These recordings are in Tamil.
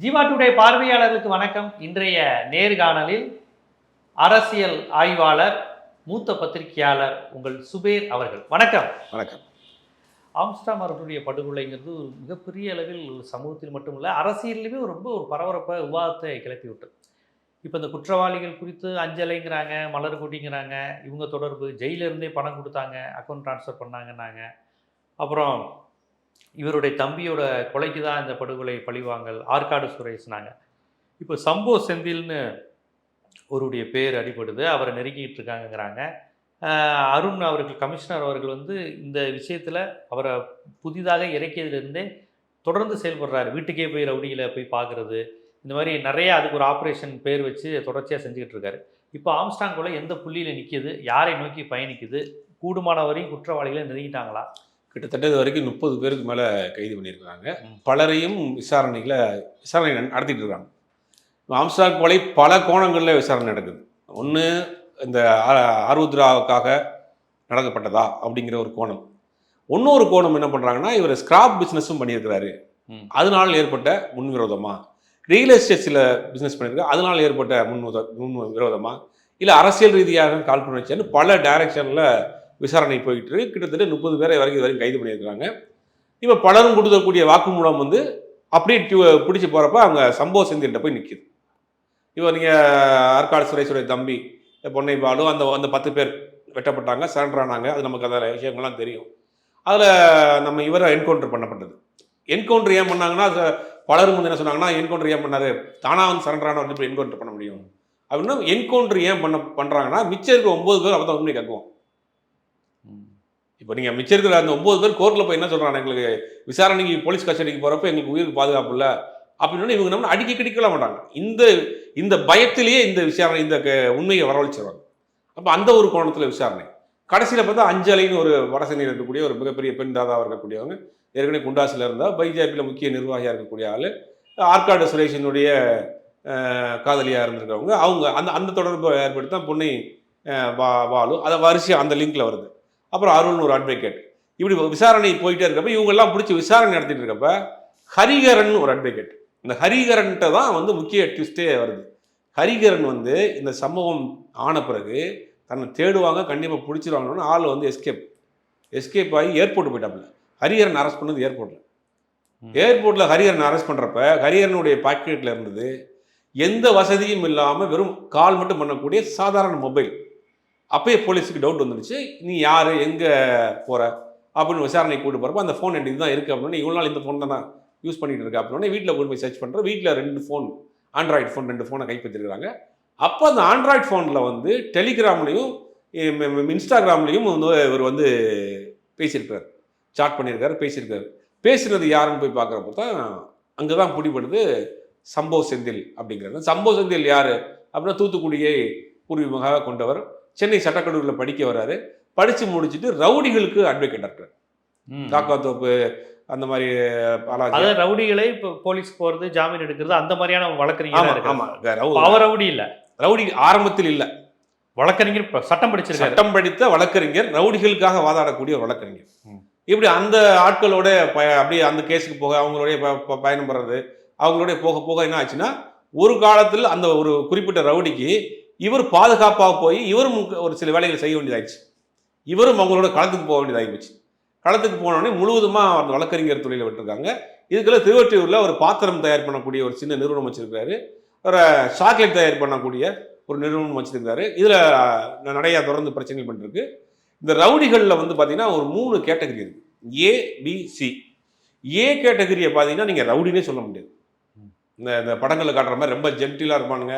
ஜீவா டுடே பார்வையாளர்களுக்கு வணக்கம். இன்றைய நேர்காணலில் அரசியல் ஆய்வாளர் மூத்த பத்திரிகையாளர் உங்கள் சுபேர் அவர்கள். வணக்கம். வணக்கம். ஆம்ஸ்டாம் அவர்களுடைய படுகொலைங்கிறது ஒரு மிகப்பெரிய அளவில் சமூகத்தில் மட்டுமல்ல அரசியலிலுமே ரொம்ப ஒரு பரபரப்பை விவாதத்தை கிளப்பி விட்டது இப்போ இந்த குற்றவாளிகள் குறித்து அஞ்சலைங்கிறாங்க மலர் கொட்டிங்கிறாங்க இவங்க தொடர்பு ஜெயில இருந்தே பணம் கொடுத்தாங்க அக்கௌண்ட் ட்ரான்ஸ்ஃபர் பண்ணாங்கன்னாங்க. அப்புறம் இவருடைய தம்பியோட கொலைக்கு தான் இந்த படுகொலை பழிவாங்கல் ஆற்காடு சுரேஷ்னாங்க. இப்போ சம்போ செந்தில்னு ஒருடைய பேர் அடிபடுது அவரை நெருங்கிட்டு இருக்காங்கங்கிறாங்க அருண் அவர்கள் கமிஷனர் அவர்கள் வந்து இந்த விஷயத்தில் அவரை புதிதாக இறக்கியதுலேருந்தே தொடர்ந்து செயல்படுறாரு. வீட்டுக்கே போய் ரவுடிகளை போய் பார்க்குறது இந்த மாதிரி நிறைய அதுக்கு ஒரு ஆப்ரேஷன் பேர் வச்சு தொடர்ச்சியாக செஞ்சுக்கிட்டு இருக்காரு இப்போ ஆம்ஸ்டாங் கொலை எந்த புள்ளியில் நிற்கிது யாரை நோக்கி பயணிக்குது கூடுமான வரையும் குற்றவாளிகளை நெருங்கிட்டாங்களா? கிட்டத்தட்ட இது வரைக்கும் முப்பது பேருக்கு மேலே கைது பண்ணியிருக்கிறாங்க. பலரையும் விசாரணைகளை விசாரணை நட- நடத்திட்டு இருக்காங்க. ஆம்ஸ்டாக் கொலை பல கோணங்களில் விசாரணை நடக்குது. ஒன்று இந்த ஆ- ஆருத்ராவுக்காக நடக்கப்பட்டதா அப்படிங்கிற ஒரு கோணம். இன்னொரு கோணம் என்ன பண்ணுறாங்கன்னா இவர் ஸ்கிராப் பிஸ்னஸும் பண்ணியிருக்கிறாரு. அதனால் ஏற்பட்ட முன்விரோதமா? ரியல் எஸ்டேட்ஸில் பிஸ்னஸ் பண்ணியிருக்காரு. அதனால் ஏற்பட்ட முன் முன் விரோதமா இல்லை அரசியல் ரீதியாக காழ்ப்புணர்ச்சின்னு பல டைரக்ஷனில் விசாரணை போயிட்டு இருக்கு. கிட்டத்தட்ட முப்பது பேரை வரைக்கும் இது வரைக்கும் கைது பண்ணியிருக்கிறாங்க. இப்போ பலரும் கொடுக்கக்கூடிய வாக்குமூலம் வந்து அப்படியே டியூ பிடிச்சி போகிறப்ப அவங்க சம்பவ செந்தில்கிட்ட போய் நிற்கிது இப்போ நீங்கள் ஆற்காடு சுரேஷுடைய தம்பி பொன்னை பாலு அந்த அந்த பத்து பேர் வெட்டப்பட்டாங்க சரண்டர் ஆனாங்க. அது நமக்கு அதில் விஷயங்கள்லாம் தெரியும். அதில் நம்ம இவரை என்கவுண்டர் பண்ணப்பட்டது. என்கவுண்டர் ஏன் பண்ணாங்கன்னா பலரும் வந்து என்ன சொன்னாங்கன்னா என்கவுண்டர் ஏன் பண்ணாரு? தானா வந்து சரண்டர் ஆன வந்து என்கவுண்டர் பண்ண முடியும்? அப்படின்னா. என்கவுண்டர் ஏன் பண்ண பண்ணுறாங்கன்னா மிச்சம் இருக்க ஒம்பது பேர் அப்போ தான் உண்மை கக்குவோம் இப்போ நீங்கள் மிச்சம் இருக்கிற அந்த ஒம்பது பேர் கோர்ட்டில் போய் என்ன சொல்கிறாங்க எங்களுக்கு விசாரணைக்கு போலீஸ் கஸ்டடிக்கு போகிறப்ப எங்களுக்கு உயிருக்கு பாதுகாப்பு இல்லை. அப்படின்னு இவங்க நம்ம அடிக்க கிடைக்கல மாட்டாங்க. இந்த இந்த பயத்திலேயே இந்த விசாரணை இந்த க- உண்மையை வரவழைச்சிருவாங்க. அப்போ அந்த ஒரு கோணத்தில் விசாரணை. கடைசியில் பார்த்தா அஞ்சலைன்னு ஒரு வடசென்னையில் இருக்கக்கூடிய ஒரு மிகப்பெரிய பெண் தாதாவாக இருக்கக்கூடியவங்க. ஏற்கனவே குண்டாசில் இருந்தால் பைஜேபியில் முக்கிய நிர்வாகியாக இருக்கக்கூடிய ஆள். ஆற்காடு சுரேஷினுடைய காதலியாக இருந்திருக்கவங்க அவங்க அந்த அந்த தொடர்பை ஏற்படுத்தி தான் பொண்ணை வா வாழும் அதை வரிசையாக அந்த லிங்கில் வருது. அப்புறம் அருள்னு ஒரு அட்வொகேட் இப்படி விசாரணை போயிட்டே இருக்கப்ப இவங்கெல்லாம் பிடிச்சி விசாரணை நடத்திட்டு இருக்கப்ப ஹரிகரன் ஒரு அட்வொகேட் இந்த ஹரிகரன்ட்ட தான் வந்து முக்கிய ட்விஸ்டே வருது. ஹரிகரன் வந்து இந்த சம்பவம் ஆன பிறகு தன்னை தேடுவாங்க கண்டிப்பாக பிடிச்சிருவாங்கன்னு ஆள் வந்து எஸ்கேப் எஸ்கேப் ஆகி ஏர்போர்ட் போயிட்டாப்புல. ஹரிஹரன் அரெஸ்ட் பண்ணது ஏர்போர்ட்டில். ஏர்போர்ட்டில் ஹரிஹரன் அரெஸ்ட் பண்ணுறப்ப ஹரிஹரனுடைய பாக்கெட்டில் இருந்தது எந்த வசதியும் இல்லாமல் வெறும் கால் மட்டும் பண்ணக்கூடிய சாதாரண மொபைல் அப்போயே போலீஸுக்கு டவுட் வந்துடுச்சு நீ யார்? எங்கே போகிற அப்படின்னு விசாரணை கூட்டு போகிறப்ப அந்த ஃபோன் என்கிட்ட தான் இருக்குது அப்படின்னு இவ்வளோ நாள் இந்த ஃபோன் தான் யூஸ் பண்ணிகிட்டு இருக்கா அப்படின்னு வீட்டில் கொண்டு போய் சர்ச் பண்ணுறேன் வீட்டில் ரெண்டு ஃபோன் ஆண்ட்ராய்டு ஃபோன் ரெண்டு ஃபோனை கைப்பற்றிருக்காங்க அப்போ அந்த ஆண்ட்ராய்டு ஃபோனில் வந்து டெலிகிராம்லேயும் இன்ஸ்டாகிராம்லேயும் வந்து இவர் வந்து பேசியிருக்கார். சாட் பண்ணியிருக்காரு பேசியிருக்காரு. பேசுனது யாருன்னு போய் பார்க்குறப்ப தான் அங்கே தான் பிடிபடுது சம்பவ் செந்தில் அப்படிங்கிறது சம்பவ் செந்தில் யார்? அப்படின்னா தூத்துக்குடியை பூர்வீகமாக கொண்டவர். சென்னை சட்டக்கல்லூரியில் படிக்க வர்றாரு படித்து முடிச்சுட்டு ரவுடிகளுக்கு அட்வொகேட் இருக்கார் ம். காக்காத்தோப்பு அந்த மாதிரி அதாவது ரவுடிகளை இப்போ போலீஸ் போறது ஜாமீன் எடுக்கிறது அந்த மாதிரியான வழக்கறிஞர் ஆமா இருக்கு ஆமா. அவர் ரவுடி இல்ல. ரவுடி ஆரம்பத்தில் இல்ல. வழக்கறிஞர் சட்டம் படிச்சிருக்காரு. சட்டம் படித்த வழக்கறிஞர் ரவுடிகளுக்காக வாதாடக்கூடிய ஒரு வழக்கறிஞர். இப்படி அந்த ஆட்களோட ப- அப்படியே அந்த கேஸுக்கு போக அவங்களுடைய பயணம் பண்றது அவங்களுடைய போக போக என்ன ஆச்சுன்னா ஒரு காலத்தில் அந்த ஒரு குறிப்பிட்ட ரவுடிக்கு இவர் பாதுகாப்பாக போய் இவரும் ஒரு சில வேலைகள் செய்ய வேண்டியதாகிடுச்சு இவரும் அவங்களோட களத்துக்கு போக வேண்டியதாகி போச்சு களத்துக்கு போனோடனே முழுவதுமாக அந்த வழக்கறிஞர் தொழிலை விட்டுருக்காங்க. இதுக்கெல்லாம் திருவற்றியூரில் ஒரு பாத்திரம் தயார் பண்ணக்கூடிய ஒரு சின்ன நிறுவனம் வச்சுருக்காரு ஒரு சாக்லேட் தயார் பண்ணக்கூடிய ஒரு நிறுவனம் வச்சுருந்தாரு இதில் நிறையா தொடர்ந்து பிரச்சனைகள் பண்ணிருக்கு. இந்த ரவுடிகளில் வந்து பார்த்தீங்கன்னா ஒரு மூணு கேட்டகரி இருக்குது ஏ பி சி ஏ கேட்டகரியை பார்த்தீங்கன்னா நீங்கள் ரவுடினே சொல்ல முடியாது. இந்த இந்த படங்களில் காட்டுற மாதிரி ரொம்ப ஜென்டிலாக இருப்பானுங்க.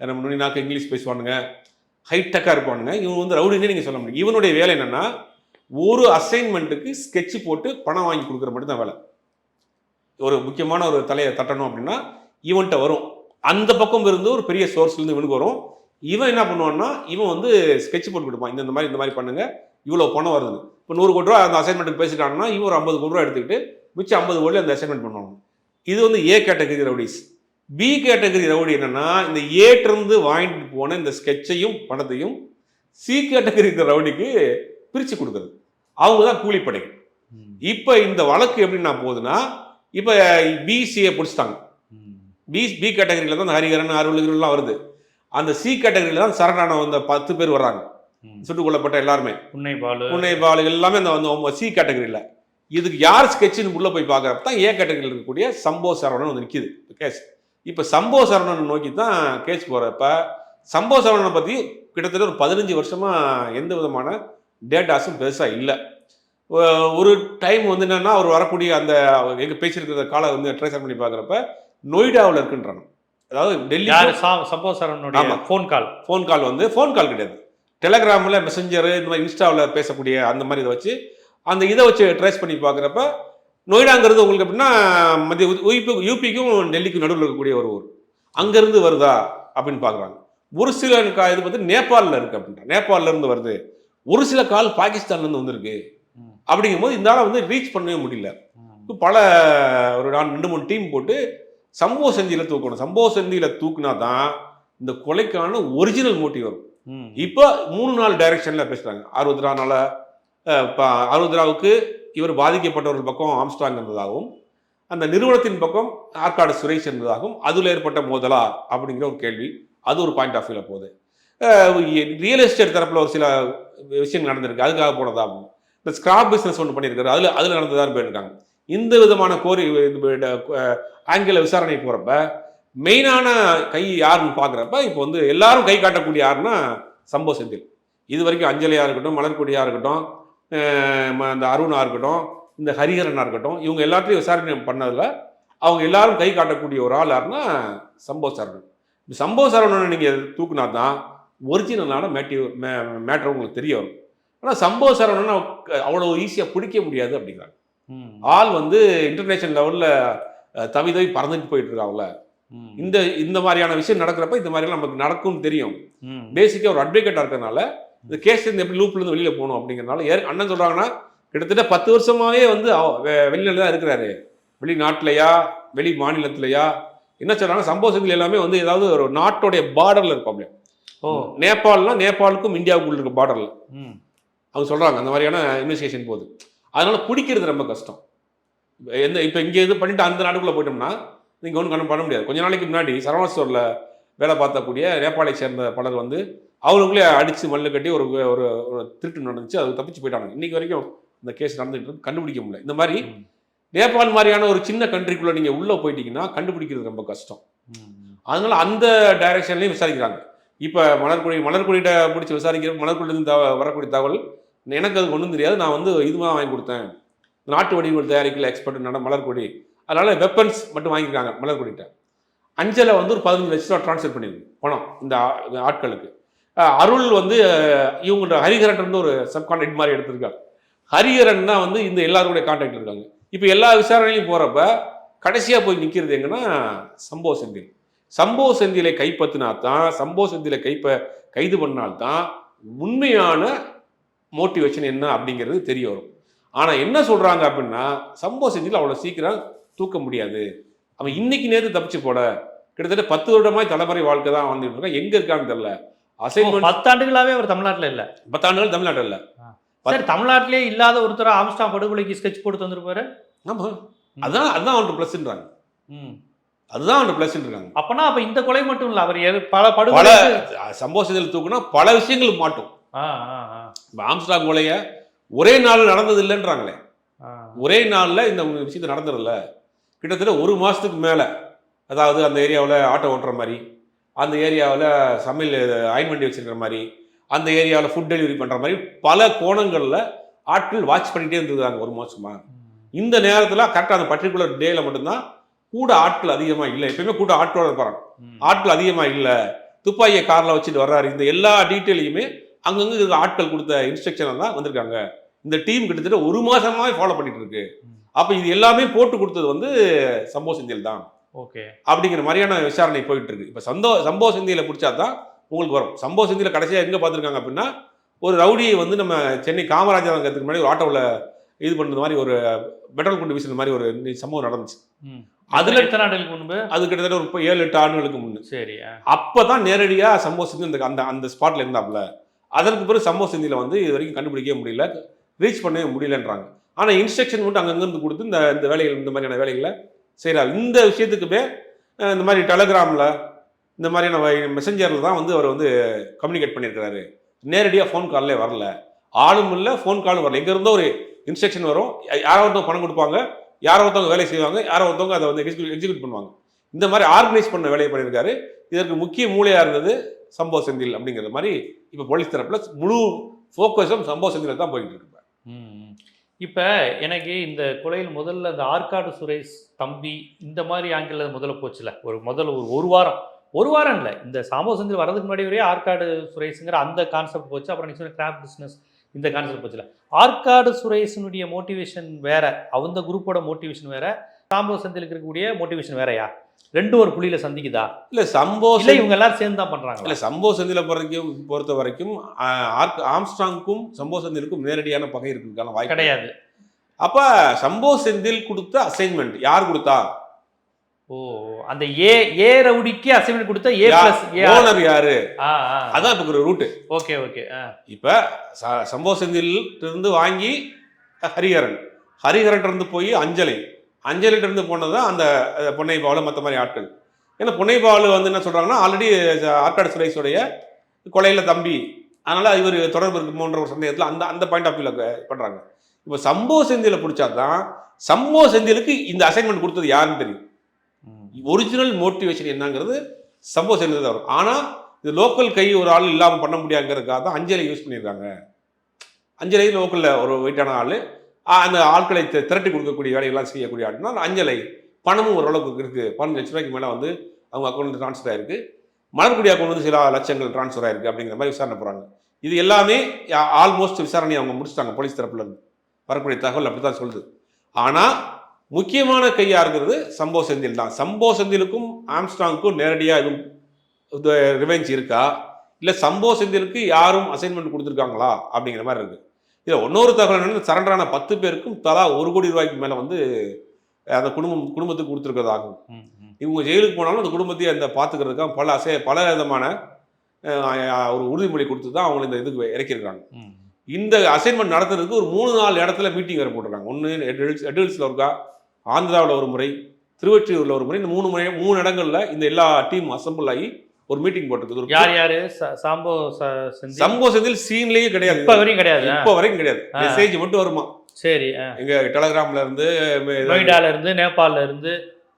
நம்ம நுனிநாக்கு இங்கிலீஷ் பேசுவானுங்க. ஹைடெக்காக இருப்பானுங்க. இவன் வந்து ரவுடினே நீங்கள் சொல்ல முடியும். இவனுடைய வேலை என்னென்னா ஒரு அசைன்மெண்ட்டுக்கு ஸ்கெட்ச் போட்டு பணம் வாங்கி கொடுக்குற மட்டும் தான் வேலை. ஒரு முக்கியமான ஒரு தலையை தட்டணும் அப்படின்னா இவன்கிட்ட வரும். அந்த பக்கம் இருந்து ஒரு பெரிய சோர்ஸ்லேருந்து இவனுக்கு வரும். இவன் என்ன பண்ணுவான்னா இவன் வந்து ஸ்கெட்ச் போட்டு கொடுப்பான். இந்த இந்த மாதிரி இந்த மாதிரி பண்ணுங்க. இவ்வளோ பணம் வருதுன்னு. இப்போ நூறு கோடி ரூபா அந்த அசைன்மெண்ட்டுக்கு பேசிட்டாங்கன்னா இவன் ஒரு ஐம்பது கோடி ரூபா எடுத்துக்கிட்டு மிச்சம் ஐம்பது கோடி அந்த அசைன்மெண்ட் பண்ணுவாங்க. இது வந்து A category rowdies. B category rowdy என்னன்னா இந்த ஏட்டிருந்து வாங்கிட்டு போன இந்த ஸ்கெட்சையும் பணத்தையும் சி கேட்டகரி ரவுடிக்கு பிரித்து கொடுக்குறது. அவங்க தான் கூலிப்படை. இப்போ இந்த வழக்கு எப்படி நான் போகுதுன்னா இப்போ பிசியை பிடிச்சிட்டாங்க. பி பி கேட்டகரியில் தான் ஹரிகரன் அருள்கள்லாம் வருது. அந்த சி கேட்டகரியில் தான் சரணான அந்த பத்து பேர் வர்றாங்க. சுட்டுக் கொல்லப்பட்ட எல்லாருமே. புன்னை பாலு புனை பாலுகள் எல்லாமே அந்த வந்து சி கேட்டகரியில் இதுக்கு யார் ஸ்கெட்சுன்னு உள்ள போய் பார்க்குறப்ப தான் ஏ கேட்டகரியில் இருக்கக்கூடிய சம்போ சரவணன் வந்து நிற்கிது கேஸ் இப்போ சம்போ சரவணன் நோக்கி தான் கேஸ் போகிறப்ப சம்போ சரவணனை பற்றி கிட்டத்தட்ட ஒரு பதினஞ்சு வருஷமா எந்த விதமான டேட்டாஸும் பெருசாக இல்லை. ஒரு டைம் வந்து என்னன்னா அவர் வரக்கூடிய அந்த எங்க பேசியிருக்கிற காலை வந்து ட்ரேஸ் பண்ணி பார்க்குறப்ப நொய்டாவில் இருக்குன்றாங்க. அதாவது டெல்லி சரவனுடைய ஆமா. ஃபோன் கால் ஃபோன் கால் வந்து ஃபோன் கால் கிடையாது. டெலகிராமில் மெசஞ்சரு இந்த மாதிரி இன்ஸ்டாவில் பேசக்கூடிய அந்த மாதிரி இதை வச்சு அந்த இதை வச்சு ட்ரேஸ் பண்ணி பார்க்குறப்ப நொய்டாங்கிறது உங்களுக்கு எப்படின்னா மத்திய யூபி யூபிக்கும் டெல்லிக்கும் நடுவில் இருக்கக்கூடிய ஒரு ஊர். அங்கேருந்து வருதா அப்படின்னு பார்க்குறாங்க. ஒரு சில இது வந்து நேபாளில் இருக்கு அப்படின்ற நேபாளில இருந்து வருது. ஒரு சில கால் பாகிஸ்தான்லேருந்து வந்திருக்கு. ம். அப்படிங்கும்போது இந்த வந்து ரீச் பண்ணவே முடியல. பல ஒரு நான் ரெண்டு மூணு டீம் போட்டு சம்பவ செந்தியில் தூக்கணும். சம்பவ செந்தியில் தூக்குனா தான் இந்த கொலைக்கான ஒரிஜினல் மோட்டிவ் வரும். இப்போ மூணு நாள் டைரக்ஷனில் பேசுகிறாங்க ஆருத்ரானால இப்போ ஆருத்ராவுக்கு இவர் பாதிக்கப்பட்டவர்கள் பக்கம் ஆம்ஸ்டாங் இருந்ததாகவும் அந்த நிறுவனத்தின் பக்கம் ஆற்காடு சுரேஷ் என்பதாகவும் அதில் ஏற்பட்ட மோதலா அப்படிங்கிற ஒரு கேள்வி. அது ஒரு பாயிண்ட் ஆஃப் வியூவில் போகுது. ரியல் எஸ்டேட் தரப்பில் ஒரு சில விஷயங்கள் நடந்திருக்கு. அதுக்காக போனதாகும் இந்த ஸ்கிராப் பிஸ்னஸ் ஒன்று பண்ணியிருக்காரு. அதில் அதில் நடந்ததாக போயிருக்காங்க இந்த விதமான கோரி ஆங்கில விசாரணை போகிறப்ப மெயினான கை யாருன்னு பார்க்குறப்ப இப்போ வந்து எல்லாரும் கை காட்டக்கூடிய யாருன்னா சம்போ செந்தில். இது வரைக்கும் அஞ்சலியாக இருக்கட்டும் மலர்கொடியாக இருக்கட்டும் இந்த அருணா இருக்கட்டும் இந்த ஹரிஹரனா இருக்கட்டும் இவங்க எல்லாத்தையும் விசாரணை பண்ணதில் அவங்க எல்லாரும் கை காட்டக்கூடிய ஒரு ஆள் யாருன்னா சம்பவ சரவணன் இந்த சம்பவ சரவணனை நீங்கள் தூக்குனா தான் ஒரிஜினலான மேட்டிவ் மே மேட்ரு உங்களுக்கு தெரிய வரும் ஆனால் சம்பவ சரவணனை அவ்வளோ ஈஸியாக பிடிக்க முடியாது அப்படிங்கிறாங்க. ஆள் வந்து இன்டர்நேஷனல் லெவலில் தவி தவி பறந்துட்டு போயிட்டு இருக்காங்கல்ல ம். இந்த இந்த மாதிரியான விஷயம் நடக்கிறப்ப இந்த மாதிரிலாம் நமக்கு நடக்கும்னு தெரியும். பேசிக்காக ஒரு அட்வொகேட்டாக இருக்கிறனால இந்த கேஸ் இருந்து எப்படி லூப்லேருந்து வெளியில் போகணும் அப்படிங்கிறனால ஏ அண்ணன் சொல்கிறாங்கன்னா கிட்டத்தட்ட பத்து வருஷமாவே வந்து வெளிநாட்டுல தான் இருக்கிறாரு. வெளிநாட்டிலையா வெளி மாநிலத்திலையா என்ன சொல்றாங்க சம்பவத்தில் எல்லாமே வந்து ஏதாவது ஒரு நாட்டோடைய பார்டரில் இருப்பாங்க ஓ. நேபாள்னா நேபாளுக்கும் இந்தியாவுக்குள்ள இருக்க பார்டரில் ம். அவங்க சொல்கிறாங்க அந்த மாதிரியான இன்வெஸ்டிகேஷன் போகுது அதனால பிடிக்கிறது ரொம்ப கஷ்டம். எந்த இப்போ இங்கே இது பண்ணிட்டு அந்த நாட்டுக்குள்ளே போயிட்டோம்னா நீங்கள் ஒன்றும் கண்ணு பண்ண முடியாது. கொஞ்ச நாளைக்கு முன்னாடி சரவண ஸ்டோரில் வேலை பார்த்தக்கூடிய நேபாளை சேர்ந்த பலர் வந்து அவங்களுக்குள்ளே அடித்து மல்லு கட்டி ஒரு ஒரு ஒரு திருட்டு நடந்துச்சு அது தப்பிச்சு போயிட்டாங்க. இன்னைக்கு வரைக்கும் இந்த கேஸ் நடந்துட்டு கண்டுபிடிக்க முடியல. இந்த மாதிரி. நேபாள் மாதிரியான ஒரு சின்ன கண்ட்ரிக்குள்ளே நீங்கள் உள்ளே போயிட்டீங்கன்னா கண்டுபிடிக்கிறது ரொம்ப கஷ்டம். அதனால அந்த டைரக்ஷன்லையும் விசாரிக்கிறாங்க. இப்போ மலர்கொடி மலர்கொடியிட்ட பிடிச்சி விசாரிக்கிற மலர்கொடியிலிருந்து வரக்கூடிய தகவல் எனக்கு அது ஒன்றும் தெரியாது. நான் வந்து இதுதான் வாங்கி கொடுத்தேன். நாட்டு வடிவங்கள் தயாரிக்கல எக்ஸ்பர்ட் நட மலர்கொடி. அதனால வெப்பன்ஸ் மட்டும் வாங்கிக்கிறாங்க மலர்கொடிட்ட அஞ்சலை வந்து ஒரு பதினஞ்சு லட்ச ரூபா ட்ரான்ஸ்ஃபர் பண்ணிருக்கு பணம் இந்த ஆட்களுக்கு. அருள் வந்து அஹ், இவங்களோட ஹரிஹரன் ஒரு சப் கான்ட்ராக்ட் மாதிரி எடுத்திருக்காங்க. ஹரிஹரன் தான் வந்து இந்த எல்லாருடைய கான்டாக்ட் இருக்காங்க. இப்போ எல்லா விசாரணையும் போகிறப்ப கடைசியாக போய் நிற்கிறது எங்கன்னா சம்பவ செந்தில். சம்பவ செந்திலை கைப்பற்றினா தான் சம்பவ செந்திலை கைப்ப கைது பண்ணால்தான் உண்மையான மோட்டிவேஷன் என்ன அப்படிங்கிறது தெரிய வரும். ஆனால் என்ன சொல்கிறாங்க அப்படின்னா சம்பவ செந்தில் அவ்வளோ சீக்கிரம் தூக்க முடியாது. அவன் இன்னைக்கு நேரத்து தப்பிச்சு போட கிட்டத்தட்ட பத்து வருடமாய் தலைமுறை வாழ்க்கை தான் வாழ்ந்துட்டு இருக்கான். எங்கே இருக்கான்னு தெரில அசைன்மெண்ட் பத்தாண்டுகளாவே அவர் தமிழ்நாட்டுல இல்ல. பத்தாண்டுகள் தமிழ்நாட்டில் இல்லை. சரி தமிழ்நாட்டிலே இல்லாத ஒருத்தர் ஆம்ஸ்டாம் படுகொலைக்கு ஸ்கெட்ச் போட்டு வந்திருப்பாரு ஆமாம் அதுதான் அதுதான் ப்ளஸ்ன்றாங்க ம். அதுதான் அவனுக்கு ப்ளஸ்ன்னு இருக்காங்க அப்பனா அப்ப இந்த கொலை மட்டும் இல்ல அவர் பல படுகொலை சம்பவ செந்தில் தூக்குனா பல விஷயங்கள் மாட்டும். இப்ப ஆம்ஸ்டாங் கொலைய ஒரே நாள் நடந்தது இல்லைன்றாங்களே. ஒரே நாளில் இந்த விஷயத்தை நடந்துடல. கிட்டத்தட்ட ஒரு மாதத்துக்கு மேலே. அதாவது அந்த ஏரியாவில் ஆட்டோ ஓட்டுற மாதிரி. அந்த ஏரியாவில் சமையல் அயன்மெண்ட் வச்சிருக்கிற மாதிரி அந்த ஏரியாவில் ஃபுட் டெலிவரி பண்ணுற மாதிரி பல கோணங்களில் ஆட்கள் வாட்ச் பண்ணிகிட்டே இருந்திருக்காங்க ஒரு மாதமா இந்த நேரத்தில் கரெக்டாக அந்த பர்டிகுலர் டேல மட்டும்தான் கூட ஆட்கள் அதிகமாக இல்லை. எப்பயுமே கூட ஆட்களோட இருப்பாங்க. ஆட்கள் அதிகமாக இல்லை. துப்பாக்கியை காரில் வச்சுட்டு வர்றாரு. இந்த எல்லா டீட்டெயிலையுமே அங்கங்கே இருக்க ஆட்கள் கொடுத்த இன்ஸ்ட்ரக்ஷனை தான் வந்திருக்காங்க. இந்த டீம் கிட்டத்தட்ட ஒரு மாசமாவே ஃபாலோ பண்ணிட்டு இருக்கு. அப்போ இது எல்லாமே போட்டு கொடுத்தது வந்து சம்பவ செந்தில் தான். ஓகே. அப்படிங்கிற மாதிரியான விசாரணை போயிட்டு இருக்கு இப்போ சந்தோ சம்பவ செந்தியில பிடிச்சா தான் உங்களுக்கு வரும். சம்பவ செந்தியில கடைசியாக எங்கே பார்த்துருக்காங்க அப்படின்னா ஒரு ரவுடியை வந்து நம்ம சென்னை காமராஜர் நகரத்துக்கு முன்னாடி ஒரு ஆட்டோவில் இது பண்ணுற மாதிரி ஒரு பெட்ரோல் கொண்டு வீசுற மாதிரி ஒரு சம்பவம் நடந்துச்சு. அதுல- எத்தனை ஆண்டுகளுக்கு முன்பு? அது கிட்டத்தட்ட ஒரு ஏழு எட்டு ஆண்டுகளுக்கு முன்னு. சரி. அப்பதான் நேரடியா சம்பவ செந்தில் இந்த அந்த அந்த ஸ்பாட்ல இருந்தாப்ல. அதற்கு பிறகு சம்பவ செந்தில வந்து இது வரைக்கும் கண்டுபிடிக்கவே முடியல. ரீச் பண்ணவே முடியலன்றாங்க. ஆனா இன்ஸ்ட்ரக்ஷன் மட்டும் அங்கங்க இருந்து கொடுத்து இந்த இந்த வேலைகள் இந்த மாதிரியான வேலைகளை செய்கிறார். இந்த விஷயத்துக்குமே இந்த மாதிரி டெலகிராமில் இந்த மாதிரியான மெசஞ்சரில் தான் வந்து அவர் வந்து கம்யூனிகேட் பண்ணியிருக்கிறாரு. நேரடியாக ஃபோன் கால்லே வரல. ஆளும் இல்லை ஃபோன் காலும் வரல. எங்கேருந்தோ ஒரு இன்ஸ்ட்ரக்ஷன் வரும். யாரோ ஒருத்தவங்க பணம் கொடுப்பாங்க. யாரோ ஒருத்தவங்க வேலை செய்வாங்க. யாரோ ஒருத்தவங்க அதை வந்து எக்ஸிக்யூட் எக்ஸிக்யூட் பண்ணுவாங்க. இந்த மாதிரி ஆர்கனைஸ் பண்ண வேலையை பண்ணியிருக்காரு. இதற்கு முக்கிய மூளையாக இருந்தது சம்பவ செந்தில் அப்படிங்கிற மாதிரி இப்போ போலீஸ் தரப்பில் முழு ஃபோக்கஸும் சம்பவ செந்தில் தான் போயிட்டு இருக்கு. இப்போ எனக்கு இந்த கொலையில் முதல்ல இந்த ஆற்காடு சுரேஷ் தம்பி இந்த மாதிரி ஆங்கில முதல்ல போச்சுல. ஒரு முதல்ல ஒரு ஒரு வாரம். ஒரு வாரம் இல்லை. இந்த சாம்பவ செந்தில் வரதுக்கு முன்னாடி வரையே ஆற்காடு சுரேஷுங்கிற அந்த கான்செப்ட் போச்சு. அப்புறம் நீங்கள் சொன்ன கிராஃப்ட் பிஸ்னஸ் இந்த கான்செப்ட் போச்சுல. ஆற்காடு சுரேஷனுடைய மோட்டிவேஷன் வேற. அந்த குரூப்போட மோட்டிவேஷன் வேற. சாம்பவ செந்திலுக்கு இருக்கக்கூடிய மோட்டிவேஷன் வேறயா? ரெண்டும் ஒரு புள்ளியில சந்திக்குதா? இல்லை சம்பவ இல்ல இவங்க எல்லாரும் சேர்ந்து தான் பண்றாங்களா? இல்லை சம்பவ செந்தில வரைக்கும் பொறுத்த வரைக்கும் ஆம்ஸ்ட்ராங்க்கும் சம்பவ செந்திலுக்கும் நேரடியான பகை இருக்கிறதுக்கான வாய்ப்பு கிடையாது. அப்ப சம்பவ செந்தில் கொடுத்த அசைன்மெண்ட் யார் கொடுத்தா? ஓ அந்த ஏ ஏ ரவுடிக்கு அசைன்மெண்ட் கொடுத்த ஏ பிளஸ் ஓனர் யாரு? அதான் இப்ப ஒரு ரூட்டு ஓகே ஓகே இப்ப ச- சம்பவ செந்தில் இருந்து வாங்கி ஹரிஹரன். ஹரிஹரன் இருந்து போய் அஞ்சலை. அஞ்சலிட்ட இருந்து போனதுதான் அந்த பொன்னை பாவலு மற்ற மாதிரி ஆட்கள். ஏன்னா பொன்னை பாவலு வந்து என்ன சொல்றாங்கன்னா ஆல்ரெடி ஆற்காடு சுரேஷுடைய கொலையில தம்பி. அதனால இவர் தொடர்பு இருக்குமோன்ற ஒரு சந்தேகத்தில் அந்த அந்த பாயிண்ட் ஆஃப் வியூல பண்றாங்க இப்போ சம்பவ செந்தில பிடிச்சாதான் சம்பவ செந்திலுக்கு இந்த அசைன்மெண்ட் கொடுத்தது யாருன்னு தெரியும். ஒரிஜினல் மோட்டிவேஷன் என்னங்கிறது சம்பவ செந்தில் தான் வரும். ஆனால் இது லோக்கல் கை ஒரு ஆள் இல்லாமல் பண்ண முடியாங்கிறதுக்காக தான் அஞ்சலை யூஸ் பண்ணியிருக்காங்க அஞ்சலை லோக்கலில் ஒரு வெயிட்டான ஆள். அந்த ஆட்களை திரட்டி கொடுக்கக்கூடிய வேலைகள்லாம் செய்யக்கூடிய ஆள்னா அந்த அஞ்சலை பணமும் ஓரளவுக்கு இருக்குது பன்னெண்டு லட்ச ரூபாய்க்கு மேலே வந்து அவங்க அக்கௌண்ட்டில் ட்ரான்ஸ்ஃபர் ஆயிருக்கு. மலர்குடி அக்கௌண்ட் வந்து சில லட்சங்கள் ட்ரான்ஸ்ஃபர் ஆயிருக்கு அப்படிங்கிற மாதிரி விசாரணை போகிறாங்க இது எல்லாமே ஆல்மோஸ்ட் விசாரணையை அவங்க முடிச்சிட்டாங்க போலீஸ் தரப்புலேருந்து வரக்கூடிய தகவல் அப்படி தான் சொல்லுது. ஆனால் முக்கியமான கையாக இருக்கிறது சம்பவ செந்தில் தான். சம்பவ செந்திலுக்கும் ஆம்ஸ்டாங்க்கும் நேரடியாக எதுவும் ரிவெஞ்ச் இருக்கா? இல்லை சம்பவ செந்திலுக்கு யாரும் அசைன்மெண்ட் கொடுத்துருக்காங்களா? அப்படிங்கிற மாதிரி இருக்குது இதில் இன்னொரு தகவல் சரண்டரான பத்து பேருக்கும் தலா ஒரு கோடி ரூபாய்க்கு மேலே வந்து அந்த குடும்பம் குடும்பத்துக்கு கொடுத்துருக்கிறதாகும். இவங்க ஜெயிலுக்கு போனாலும் அந்த குடும்பத்தையே அந்த பார்த்துக்கிறதுக்காக பல அசை பல விதமான ஒரு உறுதிமொழி கொடுத்து தான் அவங்களை இந்த இதுக்கு இறக்கியிருக்காங்க. இந்த அசைன்மெண்ட் நடத்துறதுக்கு ஒரு மூணு நாலு இடத்துல மீட்டிங் வேறு போட்டிருக்காங்க. ஒன்று எடில்ஸில் இருக்கா ஆந்திராவில் ஒரு முறை திருவொற்றியூரில் ஒரு முறை இந்த மூணு முறை மூணு இடங்கள்ல இந்த எல்லா டீம் அசம்பிள் ஆகி ஒரு மீட்டிங் போட்டிருக்கு யார் யாரு? சாம்போ ச- செந்தில். சம்பவ செந்தில் சீன்லயே கிடையாது. இப்ப வரையும் கிடையாது. இப்ப வரைக்கும் கிடையாது. மெசேஜ் மட்டும் வருமா? சரி ஆ. எங்க டெலகிராம்ல இருந்து நொய்டால இருந்து நேபாள்ல இருந்து.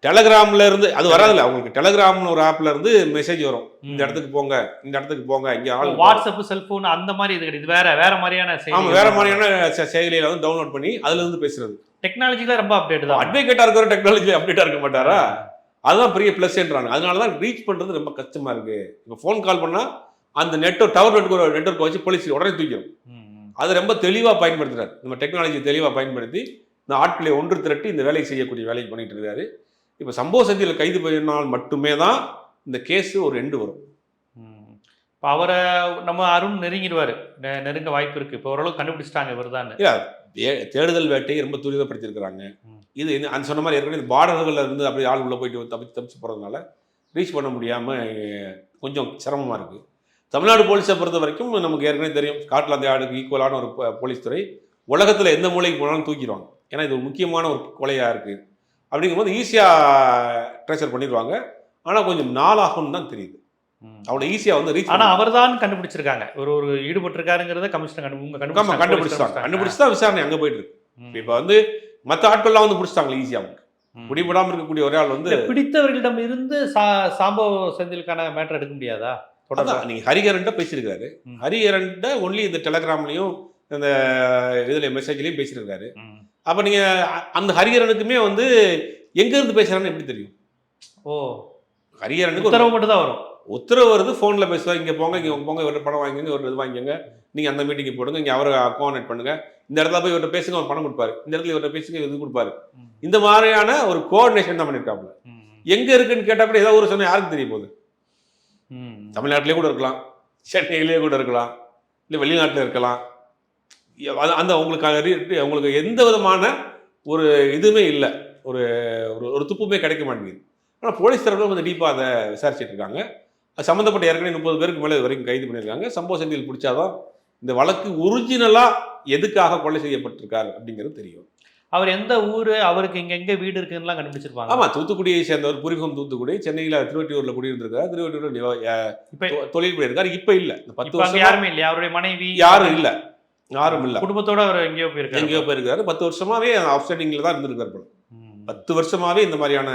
டெலகிராம்ல இருந்து அது வராதுல்ல அவங்களுக்கு. டெலகிராம்னு ஒரு ஆப்ல இருந்து மெசேஜ் வரும். இந்த. இடத்துக்கு போங்க இந்த இடத்துக்கு போங்க இங்க ஆள் வாட்ஸ்அப் செல்போன் அந்த மாதிரி இது கிடையாது. வேற வேற மாதிரியான ஆமா வேற மாதிரியான செயலியில வந்து டவுன்லோட் பண்ணி அதுல இருந்து பேசுறது. டெக்னாலஜில ரொம்ப அப்டேட் தான். அட்வொகேட்டா இருக்கிற டெக்னாலஜி அப்டேட்டா இருக்க மாட்டாரா? அதுதான் பெரிய ப்ளஸ்ன்றாங்க அதனால தான் ரீச் பண்றது ரொம்ப கஷ்டமா இருக்கு. இப்போ ஃபோன் கால் பண்ணா அந்த நெட்வொர்க் டவர் நெட்வொர்க் நெட்வொர்க் வச்சு போலீஸ் உடனே தூக்கிடும். அது ரொம்ப தெளிவா பயன்படுத்துறாரு. நம்ம டெக்னாலஜி தெளிவா பயன்படுத்தி இந்த ஆட்களை ஒன்று திரட்டி இந்த வேலையை செய்யக்கூடிய வேலையை பண்ணிட்டு இருக்காரு. இப்போ சம்பவ சந்தியில் கைது பண்ணினால் மட்டுமே தான் இந்த கேஸ் ஒரு எண்டு வரும். இப்ப அவரை நம்ம அருண் நெருங்கிடுவாரு. நெருங்க வாய்ப்பு இருக்கு. இப்போ ஓரளவு கண்டுபிடிச்சிட்டாங்க இவர் தே- தேடுதல் வேட்டையை ரொம்ப துரிதப்படுத்தியிருக்கிறாங்க. இது அந்த சொன்ன மாதிரி ஏற்கனவே இந்த பார்டர்கள்ல இருந்து அப்படியே ஆள் உள்ள போயிட்டு தப்பிச்சு தப்பிச்சு போறதுனால ரீச் பண்ண முடியாம அஹ், கொஞ்சம் சிரமமா இருக்கு. தமிழ்நாடு போலீஸை பொறுத்த வரைக்கும் நமக்கு ஏற்கனவே தெரியும். ஸ்காட்லாந்து யார்டுக்கு ஈக்குவலான ஒரு போலீஸ் துறை. உலகத்துல எந்த மூலைக்கு போனாலும் தூக்கிடுவாங்க. ஏன்னா இது ஒரு முக்கியமான ஒரு கொலையா இருக்கு. அப்படிங்கும்போது ஈஸியா ட்ரேசர் பண்ணிடுவாங்க. ஆனா கொஞ்சம் நாளாகும்னு தான் தெரியுது. அவ்வளோ ஈஸியா வந்து ரீச் ஆனா அவர் தான் கண்டுபிடிச்சிருக்காங்க. ஒரு ஒரு ஈடுபட்டிருக்காருங்கிறத கமிஷனர் கண்டு உங்க ஆமா கண்டுபிடிச்சிட்டாங்க. கண்டுபிடிச்சு தான் விசாரணை அங்க போயிட்டு இருக்கு. இப்போ வந்து மற்ற ஆட்கள்லாம் வந்து பிடிச்சிட்டாங்களே ஈஸியா அவங்க ம். பிடிபடாம இருக்கக்கூடிய ஒரே ஆள் வந்து பிடித்தவர்களிடம் இருந்து சா- சாம்பவ செந்திலுக்கான மேட்டர் எடுக்க முடியாதா? தொடர்பா? அதான் நீங்க ஹரிஹரன்ட்ட பேசியிருக்காரு. ஹரிஹரன்ட்ட ஒன்லி இந்த டெலகிராம்லயும் இந்த இதுல மெசேஜ்லயும் பேசியிருக்காரு. அப்ப நீங்க அ- அந்த ஹரிஹரனுக்குமே வந்து எங்க இருந்து பேசுறான்னு எப்படி தெரியும்? ஓ. ஹரிஹரனுக்கு உத்தரவு மட்டும் தான் வரும். உத்தரவு வருது போன்ல பேசுவாங்க இங்க போங்க இங்க போங்க இவர்கிட்ட பணம் வாங்கிங்க ஒரு இது வாங்கிங்க நீங்க அந்த மீட்டிங் போடுங்க இங்க அவரை கோஆர்டினேட் பண்ணுங்க. இந்த இடத்துல போய் இவர்கிட்ட பேசுங்க அவர் பணம் கொடுப்பாரு. இந்த இடத்துல இவர்கிட்ட பேசுங்க இது கொடுப்பாரு. இந்த மாதிரியான ஒரு கோஆர்டினேஷன் தான் பண்ணிருக்காப்ல ம். எங்க இருக்குன்னு கேட்டா கூட ஏதாவது ஒரு சொன்ன யாருக்கு தெரிய போகுது? ம். தமிழ்நாட்டிலே கூட இருக்கலாம் சென்னையிலே கூட இருக்கலாம் இல்லை வெளிநாட்டில் இருக்கலாம். அந்த உங்களுக்கு உங்களுக்கு எந்த விதமான ஒரு இதுவுமே இல்லை. ஒரு ஒரு- ஒரு துப்புமே கிடைக்க மாட்டேங்குது. ஆனால் போலீஸ் தரப்பில் கொஞ்சம் டீப்பாக அதை விசாரிச்சுட்டு இருக்காங்க. அது சம்மந்தப்பட்ட ஏற்கனவே முப்பது பேருக்கு மேலே இது வரைக்கும் கைது பண்ணியிருக்காங்க. சம்பவ செந்தில் பிடிச்சாதான் இந்த வழக்கு ஒரிஜினலாக எதுக்காக கொலை செய்யப்பட்டிருக்காரு அப்படிங்கிறது தெரியும். அவர் எந்த ஊரு அவருக்கு இங்க எங்க வீடு இருக்குன்னுலாம் கண்டுபிடிச்சிருப்பாங்க. ஆமா தூத்துக்குடியை சேர்ந்தவர் புரிகம் தூத்துக்குடி சென்னையில திருவட்டியூர்ல குடியிருந்திருக்காரு. திருவட்டியூர்ல தொழில் பண்ணியிருக்காரு இப்ப இல்ல. இந்த பத்து வருஷமா யாருமே இல்லையா? அவருடைய மனைவி? யாரும் இல்ல. யாரும் இல்ல. குடும்பத்தோட அவர் எங்கேயோ போயிருக்காரு. எங்கேயோ போயிருக்காரு. பத்து வருஷமாவே அப்சைடிங்ல தான் இருந்திருக்காரு. பத்து வருஷமாவே இந்த மாதிரியான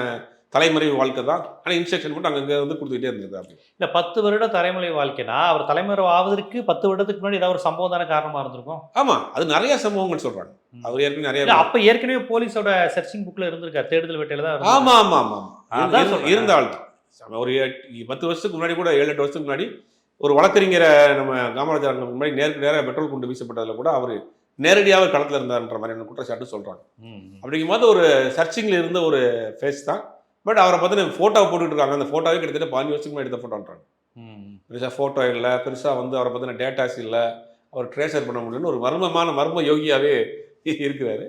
தலைமறைவு வாழ்க்கை தான் ஆனா இன்ஸ்ட்ரக்ஷன் மட்டும் அங்கங்க வந்து கொடுத்துக்கிட்டே இருந்திருக்காரு இல்ல பத்து வருட தலைமுறை வாழ்க்கைனா அவர் தலைமுறை ஆவதற்கு பத்து வருடத்துக்கு முன்னாடி ஏதாவது ஒரு சம்பவம் தானே காரணமா இருந்திருக்கும் ஆமா அது நிறைய சம்பவங்கள் சொல்றாங்க ம். அவர் ஏற்கனவே நிறைய அப்ப ஏற்கனவே போலீஸோட சர்ச்சிங் புக்ல இருந்திருக்காரு தேடுதல் வேட்டையில தான் இருந்தாரு. ஆமா ஆமா ஆமா அதான் இரு- சொல்றேன். இருந்த ஆள் தான் ஒரு பத்து வருஷத்துக்கு முன்னாடி கூட ஏழு எட்டு வருஷத்துக்கு முன்னாடி ஒரு வழக்கறிஞரை நம்ம காமராஜர் முன்னாடி நேருக்கு நேராக பெட்ரோல் குண்டு வீசப்பட்டதுல கூட அவர் நேரடியாக களத்தில் இருந்தார்ன்ற மாதிரியான குற்றச்சாட்டு சொல்றாங்க ம், ம். அப்படிங்கும்போது ஒரு சர்ச்சிங்கில் இருந்த ஒரு ஃபேஸ் தான் பட் அவரை பற்றி ஃபோட்டோ போட்டுட்டு இருக்காங்க அந்த ஃபோட்டோவே கிட்டத்தட்ட பதினஞ்சு வருஷத்துக்கு எடுத்த ஃபோட்டோன்றாங்க. பெருசாக ஃபோட்டோ இல்லை பெருசாக வந்து அவரை பற்றின டேட்டாஸ் இல்லை. அவர் ட்ரேசர் பண்ண முடியலன்னு ஒரு மர்மமான மர்ம யோகியாவே இருக்கிறாரு.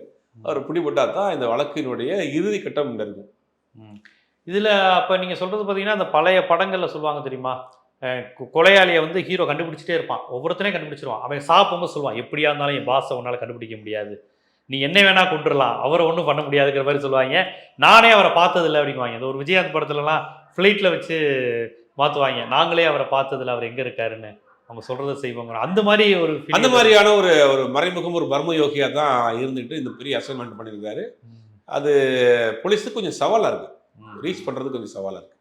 அவர் பிடிபட்டா தான் இந்த வழக்கினுடைய இறுதி கட்டம் இங்க இருக்கு ம். இதுல அப்ப நீங்க சொல்றது பாத்தீங்கன்னா அந்த பழைய படங்கள்ல சொல்லுவாங்க தெரியுமா? கொலையாளியை வந்து ஹீரோ கண்டுபிடிச்சிட்டே இருப்பான். ஒவ்வொருத்தனையும் கண்டுபிடிச்சிருவான். அவன் சாப்பிடும்போது சொல்லுவான் எப்படியா இருந்தாலும் என் பாஸை உன்னால கண்டுபிடிக்க முடியாது. நீ என்ன வேணா கொண்டுடலாம் அவரை ஒன்றும் பண்ண முடியாதுங்கிற மாதிரி சொல்லுவாங்க. நானே அவரை பார்த்ததில்ல அப்படிங்குவாங்க. இந்த ஒரு விஜயகாந்த் படத்துலலாம் ஃப்ளைட்டில் வச்சு மாற்றுவாங்க நாங்களே அவரை பார்த்ததில்ல. அவர் எங்கே இருக்காருன்னு அவங்க சொல்றதை செய்வாங்க அந்த மாதிரி ஒரு அந்த மாதிரியான ஒரு ஒரு மறைமுகம் ஒரு மர்ம யோகியா தான் இருந்துட்டு இந்த பெரிய அசைன்மெண்ட் பண்ணியிருக்காரு. அது போலீஸுக்கு கொஞ்சம் சவாலாக இருக்கு. ம். ரீச் பண்ணுறது கொஞ்சம் சவாலாக இருக்கு.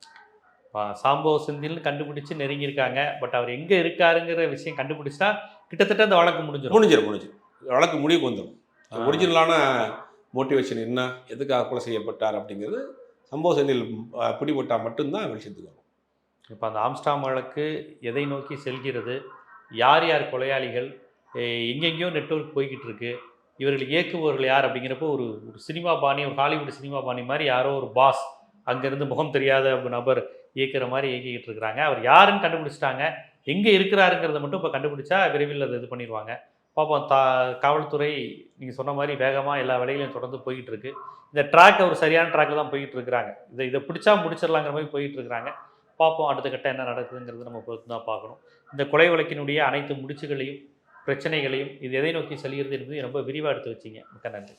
ஆ, சாம்போ செந்தில்னு கண்டுபிடிச்சு நெருங்கியிருக்காங்க. பட் அவர் எங்க இருக்காருங்கிற விஷயம் கண்டுபிடிச்சா கிட்டத்தட்ட அந்த வழக்கு முடிஞ்சிடும் முடிஞ்சிடும் முடிஞ்சிடும் வழக்கு முடிவுக்கு வந்துடும். ஒரிஜினலான மோட்டிவேஷன் என்ன? எதுக்காக கொலை செய்யப்பட்டார் அப்படிங்கிறது சம்பவ செந்தில் அஹ், பிடிபட்டா மட்டும்தான் வெளிச்சத்துக்கு வரும் இப்போ அந்த ஆம்ஸ்டாம் வழக்கு எதை நோக்கி செல்கிறது? யார் யார் கொலையாளிகள்? எங்கெங்கேயோ நெட்வொர்க் போய்கிட்டு இருக்கு. இவர்கள் இயக்குபவர்கள் யார் அப்படிங்கிறப்போ ஒரு ஒரு சினிமா பாணி ஒரு ஹாலிவுட் சினிமா பாணி மாதிரி யாரோ ஒரு பாஸ் அங்கேருந்து முகம் தெரியாத நபர் இயக்குற மாதிரி இயக்கிக்கிட்டு இருக்கிறாங்க. அவர் யாருன்னு கண்டுபிடிச்சிட்டாங்க. எங்கே இருக்கிறாருங்கிறத மட்டும் இப்போ கண்டுபிடிச்சா விரைவில் அதை இது பண்ணிடுவாங்க. பார்ப்போம் தா காவல்துறை நீங்கள் சொன்ன மாதிரி வேகமாக எல்லா வேலைகளையும் தொடர்ந்து போய்கிட்டு இருக்கு இந்த ட்ராக் ஒரு சரியான ட்ராக்கில் தான் போய்கிட்டு இருக்கிறாங்க இதை இதை பிடிச்சா முடிச்சிடலாங்கிற மாதிரி போய்கிட்டு இருக்கிறாங்க பார்ப்போம் அடுத்த கட்டம் என்ன நடக்குதுங்கிறது நம்ம பொறுத்து தான் பார்க்கணும். இந்த கொலை வழக்கினுடைய அனைத்து முடிச்சுகளையும் பிரச்சனைகளையும் இது எதை நோக்கி செல்கிறது என்பதை ரொம்ப விரிவாக எடுத்து வச்சிங்க. மிக்க நன்றி.